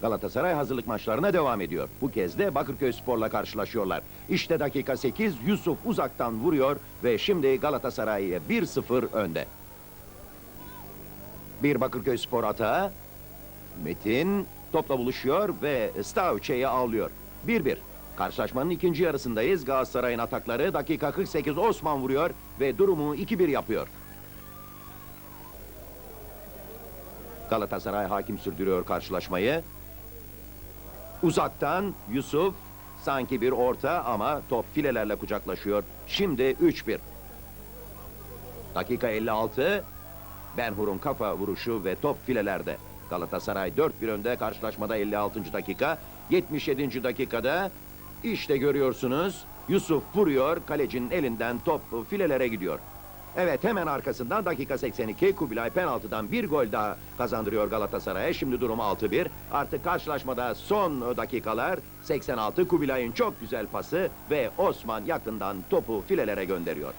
Galatasaray hazırlık maçlarına devam ediyor. Bu kez de Bakırköy Spor'la karşılaşıyorlar. İşte dakika 8 Yusuf uzaktan vuruyor ve şimdi Galatasaray 1-0 önde. Bir Bakırköy Spor atağı. Metin topla buluşuyor ve Stavçe'yi avlıyor. 1-1. Karşılaşmanın ikinci yarısındayız. Galatasaray'ın atakları dakika 48 Osman vuruyor ve durumu 2-1 yapıyor. Galatasaray hakim sürdürüyor karşılaşmayı. Uzaktan Yusuf sanki bir orta ama top filelerle kucaklaşıyor. Şimdi 3-1. Dakika 56. Benhur'un kafa vuruşu ve top filelerde. Galatasaray 4-1 önde karşılaşmada 56. dakika. 77. dakikada işte görüyorsunuz Yusuf vuruyor kalecinin elinden top filelere gidiyor. Evet hemen arkasından dakika 82 Kubilay penaltıdan bir gol daha kazandırıyor Galatasaray'a. Şimdi durum 6-1. Artık karşılaşmada son dakikalar 86 Kubilay'ın çok güzel pası ve Osman yakından topu filelere gönderiyor.